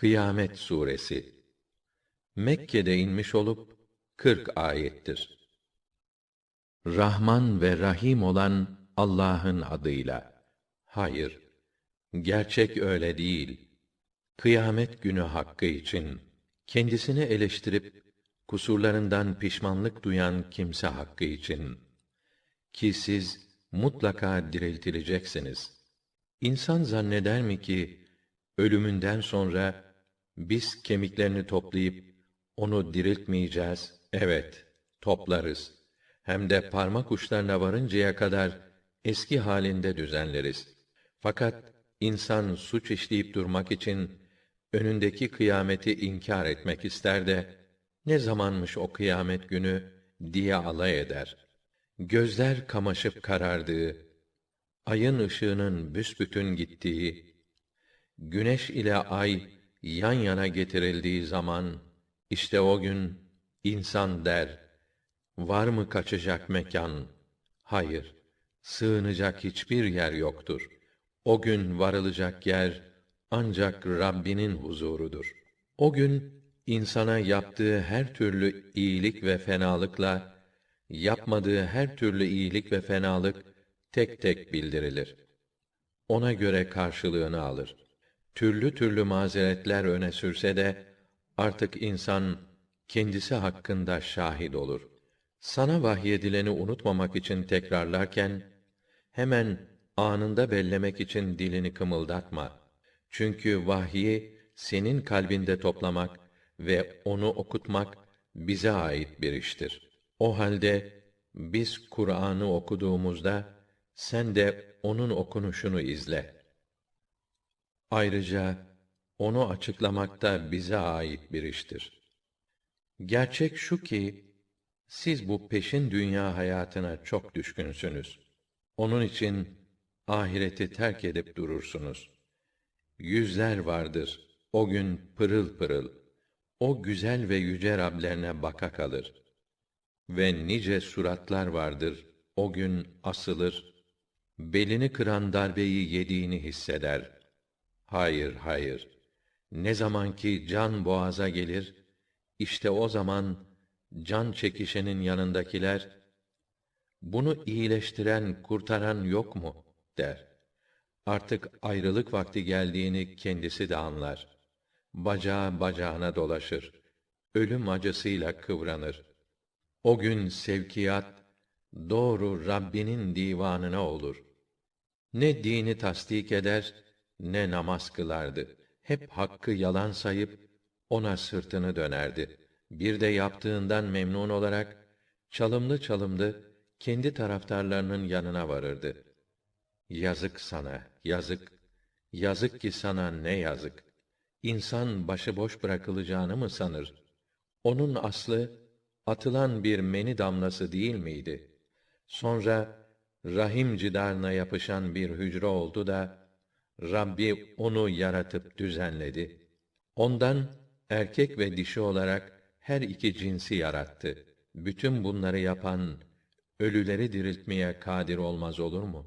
Kıyamet suresi Mekke'de inmiş olup 40 ayettir. Rahman ve Rahim olan Allah'ın adıyla. Hayır, gerçek öyle değil. Kıyamet günü hakkı için kendisini eleştirip kusurlarından pişmanlık duyan kimse hakkı için ki siz mutlaka diriltileceksiniz. İnsan zanneder mi ki ölümünden sonra biz kemiklerini toplayıp onu diriltmeyeceğiz? Evet, toplarız. Hem de parmak uçlarına varıncaya kadar eski halinde düzenleriz. Fakat insan suç işleyip durmak için önündeki kıyameti inkar etmek ister de ne zamanmış o kıyamet günü diye alay eder. Gözler kamaşıp karardığı, ayın ışığının büsbütün gittiği, güneş ile ay yan yana getirildiği zaman işte o gün insan der: Var mı kaçacak mekan? Hayır, sığınacak hiçbir yer yoktur. O gün varılacak yer ancak Rabbinin huzurudur. O gün insana yaptığı her türlü iyilik ve fenalıkla yapmadığı her türlü iyilik ve fenalık tek tek bildirilir. Ona göre karşılığını alır. Türlü türlü mazeretler öne sürse de artık insan kendisi hakkında şahit olur. Sana vahyedileni unutmamak için tekrarlarken hemen anında bellemek için dilini kımıldatma. Çünkü vahyi senin kalbinde toplamak ve onu okutmak bize ait bir iştir. O halde biz Kur'an'ı okuduğumuzda sen de onun okunuşunu izle. Ayrıca onu açıklamak da bize ait bir iştir. Gerçek şu ki siz bu peşin dünya hayatına çok düşkünsünüz. Onun için ahireti terk edip durursunuz. Yüzler vardır o gün pırıl pırıl. O güzel ve yüce Rablerine baka kalır. Ve nice suratlar vardır o gün asılır. Belini kıran darbeyi yediğini hisseder. Hayır, hayır. Ne zaman ki can boğaza gelir, işte o zaman can çekişenin yanındakiler bunu iyileştiren, kurtaran yok mu der. Artık ayrılık vakti geldiğini kendisi de anlar. Bacağı bacağına dolaşır. Ölüm acısıyla kıvranır. O gün sevkiyat doğru Rabbinin divanına olur. Ne dini tasdik eder, ne namaz kılardı. Hep hakkı yalan sayıp ona sırtını dönerdi. Bir de yaptığından memnun olarak çalımlı çalımlı kendi taraftarlarının yanına varırdı. Yazık sana, yazık. Yazık ki sana ne yazık. İnsan başıboş bırakılacağını mı sanır? Onun aslı atılan bir meni damlası değil miydi? Sonra rahim cidarına yapışan bir hücre oldu da Rabbi onu yaratıp düzenledi. Ondan erkek ve dişi olarak her iki cinsi yarattı. Bütün bunları yapan ölüleri diriltmeye kadir olmaz olur mu?